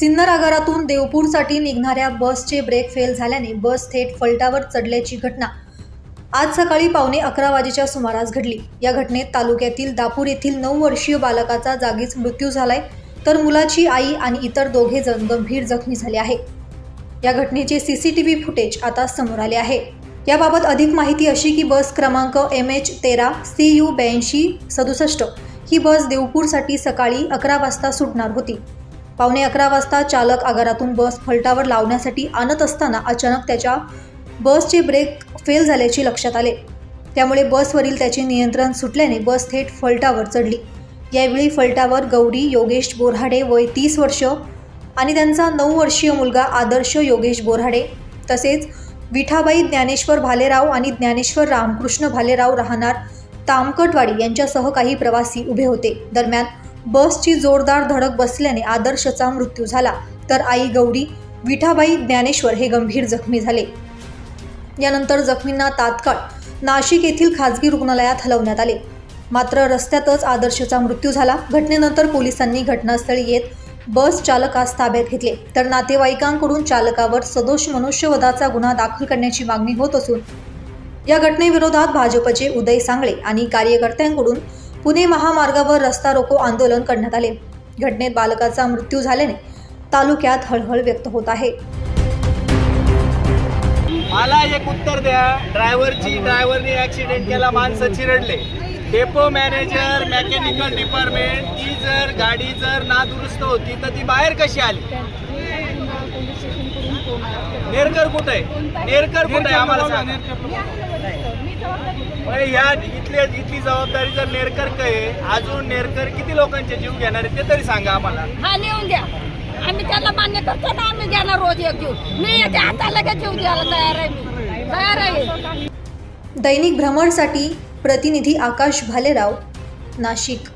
सिन्नर आगारातून देवपूरसाठी निघणाऱ्या बसचे ब्रेक फेल झाल्याने बस थेट फलटावर चढल्याची घटना आज सकाळी पावणे अकरा वाजेच्या सुमारास घडली. या घटनेत तालुक्यातील दापूर येथील नऊ वर्षीय बालकाचा जागीच मृत्यू झालाय तर मुलाची आई आणि इतर दोघे जण गंभीर जखमी झाले आहे. या घटनेचे C C T V footage आता समोर आले आहे. याबाबत अधिक माहिती अशी की बस क्रमांक एम एच तेरा सी यू ब्याऐंशी सदुसष्ट ही बस देवपूरसाठी सकाळी अकरा वाजता सुटणार होती. पावणे अकरा वाजता चालक आगारातून बस फलटावर लावण्यासाठी आणत असताना अचानक त्याच्या बसचे ब्रेक फेल झाल्याचे लक्षात आले. त्यामुळे बसवरील त्याचे नियंत्रण सुटल्याने बस थेट फलटावर चढली. यावेळी फलटावर गौरी योगेश बोरहाडे वय तीस वर्ष आणि त्यांचा नऊ वर्षीय मुलगा आदर्श योगेश बोरहाडे तसेच विठाबाई ज्ञानेश्वर भालेराव आणि ज्ञानेश्वर रामकृष्ण भालेराव राहणार तामकटवाडी यांच्यासह काही प्रवासी उभे होते. दरम्यान बसची जोरदार धडक बसल्याने आदर्शचा मृत्यू झाला. तर आई गौरी विठाबाई ज्ञानेश्वर हे गंभीर जखमी झाले. यानंतर जखमींना तात्काळ नाशिक येथील खाजगी रुग्णालयात हलवण्यात आले. मात्र रस्त्यातच आदर्शचा मृत्यू झाला. घटनेनंतर पोलिसांनी घटनास्थळी येत बस चालकास ताब्यात घेतले. तर नातेवाईकांकडून चालकावर सदोष मनुष्यवधाचा गुन्हा दाखल करण्याची मागणी होत असून या घटनेविरोधात भाजपचे उदय सांगळे आणि कार्यकर्त्यांकडून पुणे महामार्गावर रस्ता रोको आंदोलन करण्यात आले. घटनेत बालकाचा मृत्यू झाल्याने तालुक्यात हळहळ व्यक्त होत आहे. मला एक उत्तर द्या. ड्रायव्हरची ड्रायव्हरने ऍक्सिडेंट केला माणसं चिरडले. डेपो मॅनेजर मेकॅनिकल डिपार्टमेंट ती जर गाडी जर नादुरुस्त होती तर ती बाहेर कशी आली? नेरकर कुठे? आहे नेरकर कुठे आहे? आम्हाला सांगा. ह्या इथल्या इथली जबाबदारी जर नेरकर काय अजून नेरकर किती लोकांचे जीव घेणार आहे ते तरी सांगा आम्हाला. हा नेऊन द्या. आम्ही त्याला मान्य करतो ना आम्ही देणार रोज एक जीव. मी येते आता लगेच जीव द्यायला तयार आहे मी. तयार आहे. दैनिक भ्रमणसाठी प्रतिनिधी आकाश भालेराव नाशिक.